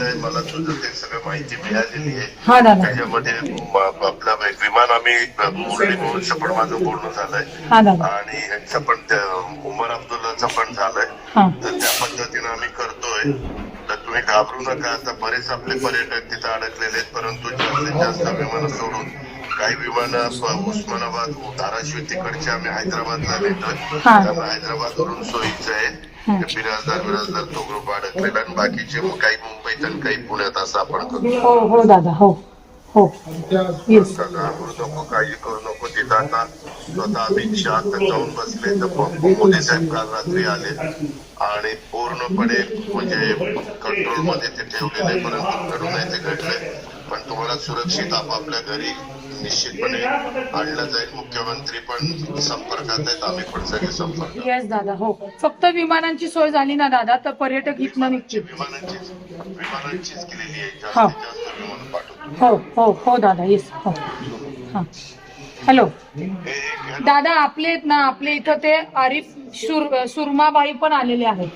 झालेलं आहे. मला तुझं ते सगळं माहिती मिळालेली आहे. हा दादा त्याच्यामध्ये म- आपलं एक विमान आम्ही मुरली मोहनचं पण माझं बोलणं झालंय. हा दादा आणि यांचं पण त्या उमर अब्दुल्लाचं पण झालंय. हा. तर त्या पद्धतीनं आम्ही करतोय. तर तुम्ही घाबरू नका. आता बरेच आपले पर्यटक तिथं अडकलेले आहेत. परंतु जास्तीत जास्त विमानं सोडून काही विमानं उस्मानाबाद धाराशिव तिकडचे आम्ही हैदराबादला नेतोय. हा. त्यामुळे हैदराबाद वरून सोयीचं आहे. बिराजदार बिराजदार तो ग्रुप अडकलेला आणि बाकीचे मग काही मुंबईत आणि काही पुण्यात असं आपण करतो. हो हो दादा हो हो. येस घाबरू नको काही करू नको तिथं आता स्वतः अमित शहा जाऊन बसले तर मोदी साहेब काल रात्री आले आणि पूर्णपणे म्हणजे कंट्रोलमध्ये ते ठेवलेले परंतु घडू नये ते घडले. पण तुम्हाला सुरक्षित आपापल्या घरी निश्चितपणे आणलं जाईल. मुख्यमंत्री पण संपर्कात आहेत. आम्ही पण सगळे संपर्क येस दादा हो. फक्त विमानांची सोय झाली ना दादा तर पर्यटक इथनं निघतील. विमानांचीच विमानांचीच केलेली आहे. हा. जास्तीत जास्त विमान पाठवतो. हो हो हो दादा येस हो. हा. हॅलो. दादा आपले आहेत ना आपले इथं ते आरिफ सुर सुरमाबाई पण आलेले आहेत.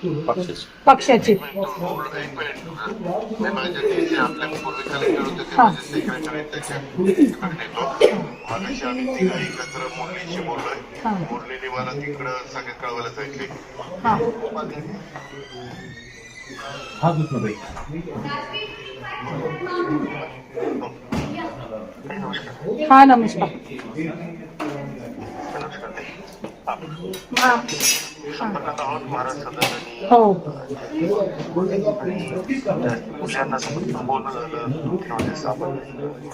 पक्षाचे. एक मिनिट मी हा. हा. नमस्कार. हो.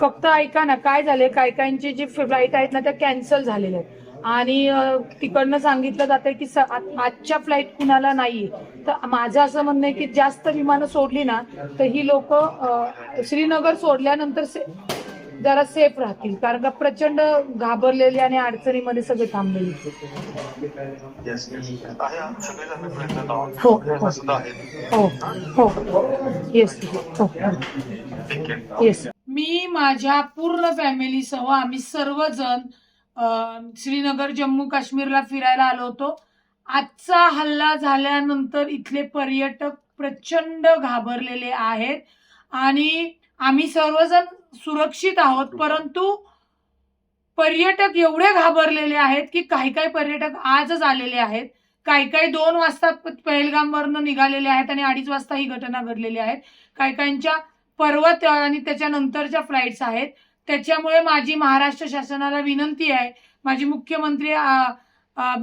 फक्त ऐका ना काय झाले काय काहींची जी फ्लाईट आहेत ना त्या कॅन्सल झालेल्या आहेत. आणि तिकडनं सांगितलं जातंय की आजच्या फ्लाईट कुणाला नाहीये. तर माझं असं म्हणणं आहे की जास्त विमानं सोडली ना तर ही लोक श्रीनगर सोडल्यानंतर जरा सेफ राहतील. कारण का प्रचंड घाबरलेली आणि अडचणीमध्ये सगळे थांबलेली हो, हो. हो. हो येस हो. येस मी माझ्या पूर्ण फॅमिलीसह आम्ही सर्वजण श्रीनगर जम्मू काश्मीरला फिरायला आलो होतो. आजचा हल्ला झाल्यानंतर इथले पर्यटक प्रचंड घाबरलेले आहेत. आणि आम्ही सर्वजण सुरक्षित आहोत परंतु पर्यटक एवढे घाबरलेले आहेत की काही काही पर्यटक आजच आलेले आहेत. काही काही दोन वाजता पहलगामवरनं निघालेले आहेत आणि अडीच वाजता ही घटना घडलेली आहेत. काही काहींच्या पर्वत आणि त्याच्यानंतरच्या फ्लाईट्स आहेत. त्याच्यामुळे माझी महाराष्ट्र शासनाला विनंती आहे. माझी मुख्यमंत्री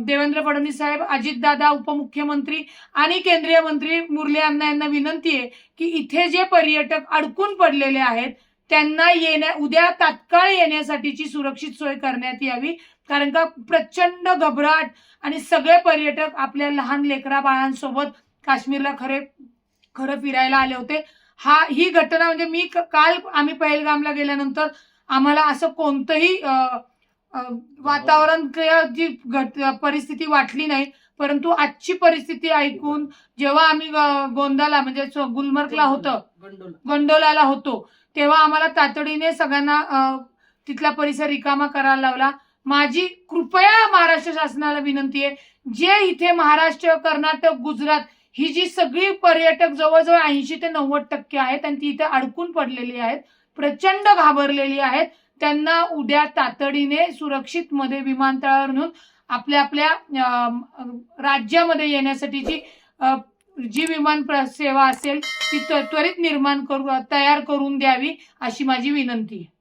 देवेंद्र फडणवीस साहेब अजितदादा उपमुख्यमंत्री आणि केंद्रीय मंत्री मुरली अण्णा यांना विनंती आहे की इथे जे पर्यटक अडकून पडलेले आहेत त्यांना येण्या उद्या तात्काळ येण्यासाठीची सुरक्षित सोय करण्यात यावी. कारण का प्रचंड घबराट आणि सगळे पर्यटक आपल्या लहान लेकरा बाळांसोबत काश्मीरला खरे खरं फिरायला आले होते. हा ही घटना म्हणजे मी काल आम्ही पहलगामला गेल्यानंतर आम्हाला असं कोणतंही वातावरण जी घट परिस्थिती वाटली नाही. परंतु आजची परिस्थिती ऐकून जेव्हा आम्ही गोंदाला म्हणजे गुलमर्गला होतं गोंडोलाला होतो. तेव्हा आम्हाला तातडीने सगळ्यांना तिथला परिसर रिकामा करायला लावला. माझी कृपया महाराष्ट्र शासनाला विनंती आहे जे इथे महाराष्ट्र कर्नाटक गुजरात ही जी सगळी पर्यटक जवळजवळ ऐंशी ते नव्वद टक्के आहेत आणि ती इथे अडकून पडलेली आहेत प्रचंड घाबरलेली आहेत त्यांना उद्या तातडीने सुरक्षित मध्ये विमानतळावर नेऊन आपल्या आपल्या राज्यामध्ये येण्यासाठीची जी विमान प्र- सेवा असेल ती त्वरित निर्माण करू तयार करून द्यावी अशी माझी विनंती आहे.